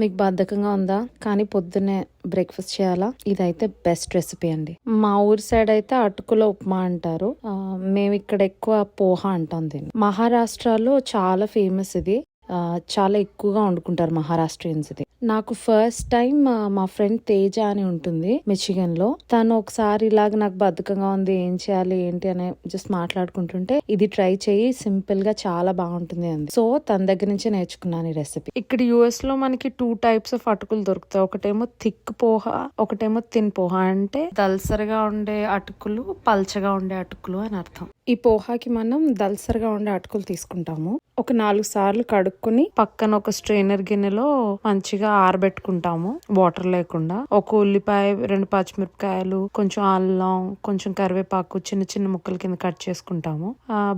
మీకు బద్ధకంగా ఉందా? కానీ పొద్దున్నే బ్రేక్ఫాస్ట్ చేయాలా? ఇదైతే బెస్ట్ రెసిపీ అండి. మా ఊరి సైడ్ అయితే అటుకుల ఉప్మా అంటారు. మేము ఇక్కడ ఎక్కువ పోహా అంటాం దీన్ని. మహారాష్ట్రలో చాలా ఫేమస్ ఇది. చాలా ఎక్కువగా వండుకుంటారు మహారాష్ట్రియన్స్ ఇది నాకు ఫస్ట్ టైం మా ఫ్రెండ్ తేజ అని ఉంటుంది మిచిగన్లో తను ఒకసారి ఇలాగ నాకు బద్ధకంగా ఉంది ఏం చేయాలి ఏంటి అని జస్ట్ మాట్లాడుకుంటుంటే ఇది ట్రై చేయి సింపుల్గా చాలా బాగుంటుంది అంది. సో తన దగ్గర నుంచి నేర్చుకున్నాను ఈ రెసిపీ ఇక్కడ యుఎస్లో మనకి టూ టైప్స్ ఆఫ్ అటుకులు దొరుకుతాయి. ఒకటేమో థిక్ పోహ ఒకటేమో తిన్ పోహ. అంటే దల్సరిగా ఉండే అటుకులు పల్చగా ఉండే అటుకులు అని అర్థం. ఈ పోహాకి మనం దల్సరిగా ఉండే అటుకులు తీసుకుంటాము. ఒక నాలుగు సార్లు కడుక్కుని పక్కన ఒక స్ట్రైనర్ గిన్నెలో మంచిగా ఆరబెట్టుకుంటాము. వాటర్ లేకుండా. ఒక ఉల్లిపాయ రెండు పచ్చిమిరపకాయలు కొంచెం అల్లం కొంచెం కరివేపాకు చిన్న చిన్న ముక్కల కింద కట్ చేసుకుంటాము.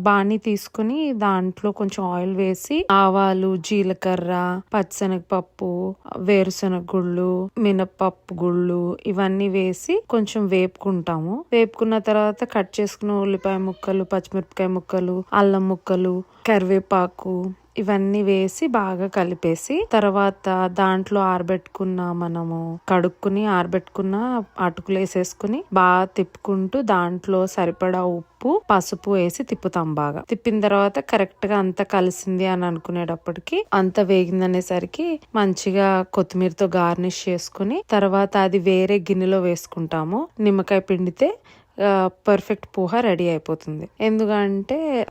బాణీ తీసుకుని దాంట్లో కొంచెం ఆయిల్ వేసి ఆవాలు జీలకర్ర పచ్చిశనగపప్పు వేరుశనగ గుళ్ళు మినపప్పు గుళ్ళు ఇవన్నీ వేసి కొంచెం వేపుకుంటాము. వేపుకున్న తర్వాత కట్ చేసుకున్న ఉల్లిపాయ ముక్కలు ముక్కలు పచ్చిమిరపకాయ ముక్కలు అల్లం ముక్కలు కరివేపాకు ఇవన్నీ వేసి బాగా కలిపేసి తర్వాత దాంట్లో ఆరబెట్టుకున్న మనము కడుక్కుని ఆరబెట్టుకున్న అటుకులు వేసేసుకుని బాగా తిప్పుకుంటూ దాంట్లో సరిపడా ఉప్పు పసుపు వేసి తిప్పుతాం బాగా. తిప్పిన తర్వాత కరెక్ట్గా అంత కలిసింది అని అనుకునేటప్పటికి అంత వేగిందనేసరికి మంచిగా కొత్తిమీరతో గార్నిష్ చేసుకుని తర్వాత అది వేరే గిన్నెలో వేసుకుంటాము. నిమ్మకాయ పిండితే పర్ఫెక్ట్ పోహ రెడీ అయిపోతుంది. ఎందుకంటే